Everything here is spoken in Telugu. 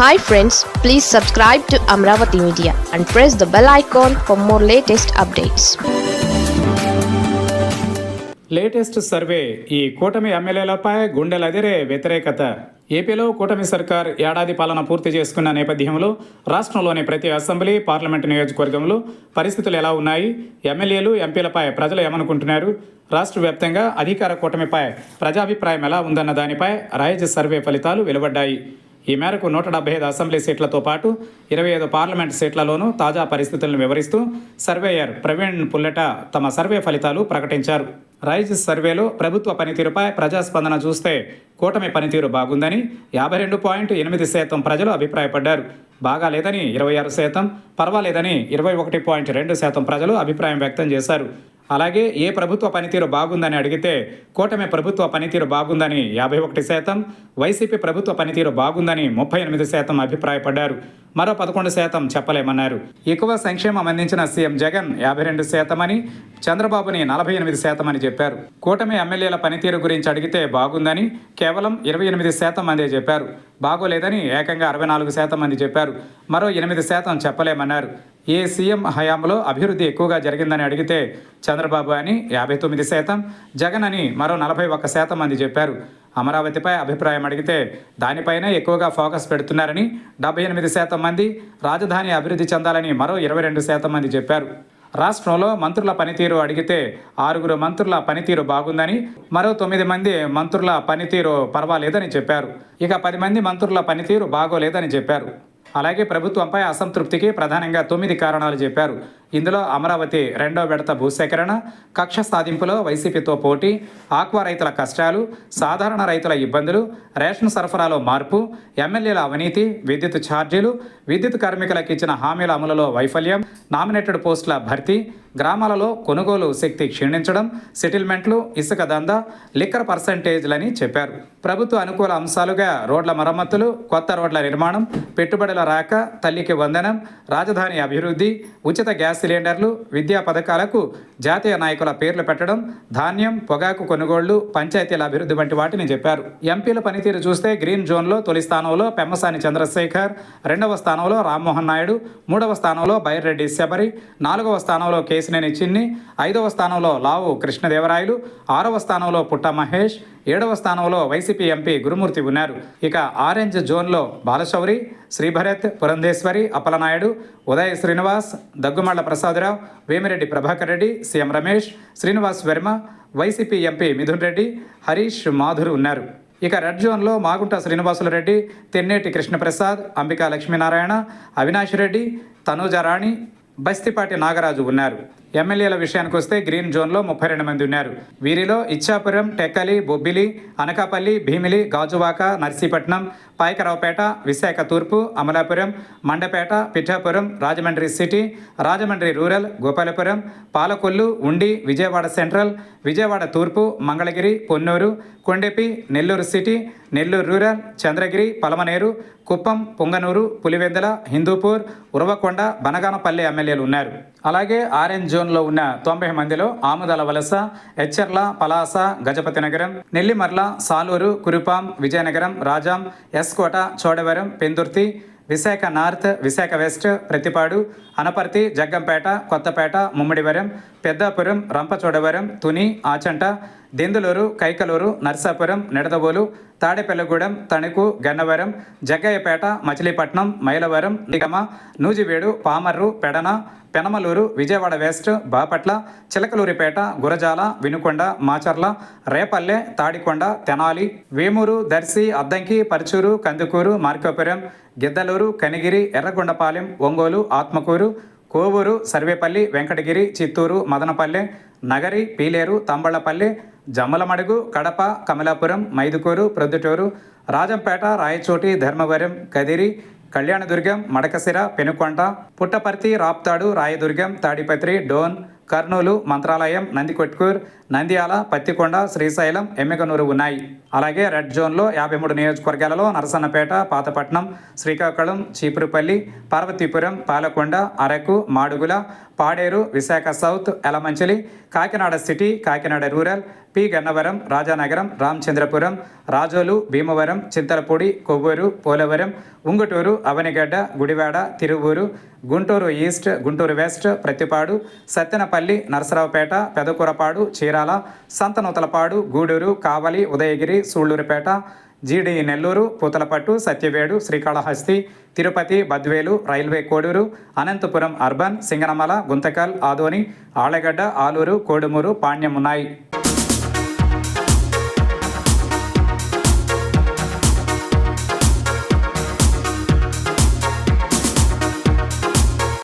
Hi friends please subscribe to Amaravati media and press the bell icon for more latest updates latest survey ఈ కూటమి ఎమ్మెల్యేలపై గుండెలదిరే వ్యతిరేకత. ఏపీలో కూటమి సర్కార్ ఏడాది పాలన పూర్తి చేసుకున్న నేపథ్యంలో రాష్ట్రంలోని ప్రతి అసెంబ్లీ పార్లమెంటు నియోజకవర్గంలో పరిస్థితులు ఎలా ఉన్నాయి? ఎమ్మెల్యేలు ఎంపీలపై ప్రజలు ఏమనుకుంటున్నారు? రాష్ట్ర వ్యాప్తంగా అధికార కూటమిపై ప్రజాభిప్రాయం ఎలా ఉందన్న దానిపై రాయజ సర్వే ఫలితాలు వెలువడ్డాయి. ఈ మేరకు నూట డెబ్బై ఐదు అసెంబ్లీ సీట్లతో పాటు ఇరవై ఐదు పార్లమెంట్ సీట్లలోనూ తాజా పరిస్థితులను వివరిస్తూ సర్వేయర్ ప్రవీణ్ పుల్లెట తమ సర్వే ఫలితాలు ప్రకటించారు. రైజ్ సర్వేలో ప్రభుత్వ పనితీరుపై ప్రజాస్పందన చూస్తే కూటమి పనితీరు బాగుందని యాభై రెండు పాయింట్ ఎనిమిది శాతం ప్రజలు అభిప్రాయపడ్డారు. బాగా లేదని ఇరవై ఆరు శాతం పర్వాలేదని ఇరవై ఒకటి పాయింట్ రెండు శాతం ప్రజలు అభిప్రాయం వ్యక్తం చేశారు. అలాగే ఏ ప్రభుత్వ పనితీరు బాగుందని అడిగితే కూటమి ప్రభుత్వ పనితీరు బాగుందని యాభై ఒకటి శాతం వైసీపీ ప్రభుత్వ పనితీరు బాగుందని ముప్పై ఎనిమిది శాతం అభిప్రాయపడ్డారు. మరో పదకొండు శాతం చెప్పలేమన్నారు. ఎక్కువ సంక్షేమం అందించిన సీఎం జగన్ యాభై రెండు శాతం అని చంద్రబాబుని నలభై ఎనిమిది శాతం అని చెప్పారు. కూటమి ఎమ్మెల్యేల పనితీరు గురించి అడిగితే బాగుందని కేవలం ఇరవై ఎనిమిది శాతం మందే చెప్పారు. బాగోలేదని ఏకంగా అరవై నాలుగు శాతం మంది చెప్పారు. మరో ఎనిమిది శాతం చెప్పలేమన్నారు. ఏ సీఎం హయాంలో అభివృద్ధి ఎక్కువగా జరిగిందని అడిగితే చంద్రబాబు అని యాభై తొమ్మిది శాతం జగన్ అని మరో నలభై ఒక్క శాతం మంది చెప్పారు. అమరావతిపై అభిప్రాయం అడిగితే దానిపైనే ఎక్కువగా ఫోకస్ పెడుతున్నారని డెబ్బై ఎనిమిది శాతం మంది రాజధాని అభివృద్ధి చెందాలని మరో ఇరవై రెండు శాతం మంది చెప్పారు. రాష్ట్రంలో మంత్రుల పనితీరు అడిగితే ఆరుగురు మంత్రుల పనితీరు బాగుందని మరో తొమ్మిది మంది మంత్రుల పనితీరు పర్వాలేదని చెప్పారు. ఇక పది మంది మంత్రుల పనితీరు బాగోలేదని చెప్పారు. అలాగే ప్రభుత్వంపై అసంతృప్తికి ప్రధానంగా తొమ్మిది కారణాలు చెప్పారు. ఇందులో అమరావతి రెండో విడత భూసేకరణ కక్ష సాధింపులో వైసీపీతో పోటీ ఆక్వా రైతుల కష్టాలు సాధారణ రైతుల ఇబ్బందులు రేషన్ సరఫరాలో మార్పు ఎమ్మెల్యేల అవినీతి విద్యుత్ ఛార్జీలు విద్యుత్ కార్మికులకు ఇచ్చిన హామీల అమలులో వైఫల్యం నామినేటెడ్ పోస్టుల భర్తీ గ్రామాలలో కొనుగోలు శక్తి క్షీణించడం సెటిల్మెంట్లు ఇసుక దందా లిక్కర్ పర్సంటేజ్లని చెప్పారు. ప్రభుత్వ అనుకూల అంశాలుగా రోడ్ల మరమ్మతులు కొత్త రోడ్ల నిర్మాణం పెట్టుబడుల రాక తల్లికి వందనం రాజధాని అభివృద్ధి ఉచిత గ్యాస్ సిలిండర్లు విద్యా పథకాలకు జాతీయ నాయకుల పేర్లు పెట్టడం ధాన్యం పొగాకు కొనుగోళ్ళు పంచాయతీల అభివృద్ధి వంటి వాటిని చెప్పారు. ఎంపీల పనితీరు చూస్తే గ్రీన్ జోన్లో తొలి స్థానంలో పెమ్మసాని చంద్రశేఖర్ రెండవ స్థానంలో రామ్మోహన్ నాయుడు మూడవ స్థానంలో బైర్రెడ్డి శబరి నాలుగవ స్థానంలో కేసినేని చిన్ని ఐదవ స్థానంలో లావు కృష్ణదేవరాయలు ఆరవ స్థానంలో పుట్ట మహేష్ ఏడవ స్థానంలో వైసీపీ ఎంపీ గురుమూర్తి ఉన్నారు. ఇక ఆరెంజ్ జోన్లో Balashowry Sribharat Purandeswari Appalanaidu Udaya Srinivas Daggumalla Prasadarao Vemireddy Prabhakar Reddy CM Ramesh Srinivas Varma YCP MP Mithun Reddy Harish Madhur ఉన్నారు. ఇక రెడ్ జోన్లో మాగుంట శ్రీనివాసులు రెడ్డి తెన్నేటి కృష్ణప్రసాద్ అంబికా లక్ష్మీనారాయణ అవినాష్ రెడ్డి తనూజ రాణి బస్తిపాటి నాగరాజు ఉన్నారు. ఎమ్మెల్యేల విషయానికి వస్తే గ్రీన్ జోన్లో ముప్పై రెండు మంది ఉన్నారు. వీరిలో ఇచ్చాపురం టెక్కలి బొబ్బిలి అనకాపల్లి భీమిలి గాజువాక నర్సీపట్నం పాయకరావుపేట విశాఖ తూర్పు Amalapuram Mandapeta Pithapuram Rajahmundry city Rajahmundry rural Gopalapuram Palakollu Undi Vijayawada central Vijayawada తూర్పు మంగళగిరి పొన్నూరు కొండెపి నెల్లూరు సిటీ నెల్లూరు రూరల్ చంద్రగిరి పలమనేరు కుప్పం పొంగనూరు పులివెందల హిందూపూర్ ఉరవకొండ బనగానపల్లి ఎమ్మెల్యేలు ఉన్నారు. అలాగే ఆరెంజ్ జోన్లో ఉన్న తొంభై మందిలో ఆముదల వలస ఎచ్చర్ల పలాస గజపతి నగరం నెల్లిమర్ల సాలూరు కురుపాం విజయనగరం రాజాం ఎస్కోట చోడవరం పెందుర్తి విశాఖ నార్త్ విశాఖ వెస్ట్ ప్రతిపాడు అనపర్తి జగ్గంపేట కొత్తపేట ముమ్మిడివరం పెద్దాపురం రంపచోడవరం తుని ఆచంట దెందులూరు కైకలూరు నర్సాపురం నిడదవోలు తాడేపల్లిగూడెం తణుకు గన్నవరం జగ్గయ్యపేట మచిలీపట్నం మైలవరం నిగమ నూజివేడు పామర్రు పెడన పెనమలూరు విజయవాడ వెస్ట్ బాపట్ల చిలకలూరిపేట గురజాల వినుకొండ మాచర్ల రేపల్లె తాడికొండ తెనాలి వేమూరు దర్శి అద్దంకి పరుచూరు కందుకూరు మార్కాపురం గిద్దలూరు కనిగిరి ఎర్రగొండపాలెం ఒంగోలు ఆత్మకూరు కోవూరు సర్వేపల్లి వెంకటగిరి చిత్తూరు మదనపల్లె నగరి పీలేరు తంబళ్ళపల్లి జమ్మలమడుగు కడప కమలాపురం మైదుకూరు ప్రొద్దుటూరు రాజంపేట రాయచోటి ధర్మవరం కదిరి కళ్యాణదుర్గం మడకసిర పెనుకొండ పుట్టపర్తి రాప్తాడు రాయదుర్గం తాడిపత్రి డోన్ కర్నూలు మంత్రాలయం నందికొట్కూర్ నంద్యాల పత్తికొండ శ్రీశైలం ఎమ్మిగనూరు ఉన్నాయి. అలాగే రెడ్ జోన్లో యాభై మూడు నియోజకవర్గాలలో Narasannapeta Pathapatnam Srikakulam Cheepurupalli Parvathipuram Palakonda Araku Madugula Paderu Visakha south Yelamanchili Kakinada city Kakinada rural P Gannavaram Rajanagaram Ramachandrapuram Razole Bhimavaram Chintalapudi Kovvur Polavaram Unguturu Avanigadda Gudivada Tiruvuru Guntur east Guntur west Prathipadu Sattenapalli Narasaraopet Pedakurapadu Chirala Santhanuthalapadu Gudur Kavali Udayagiri Sullurpeta GD Nellore Puthalapattu Satyavedu Srikalahasti Tirupati Badvel railway Koduru Anantapur urban Singanamala Guntakal Adoni Allagadda Alur Kodumur Panyam ఉన్నాయి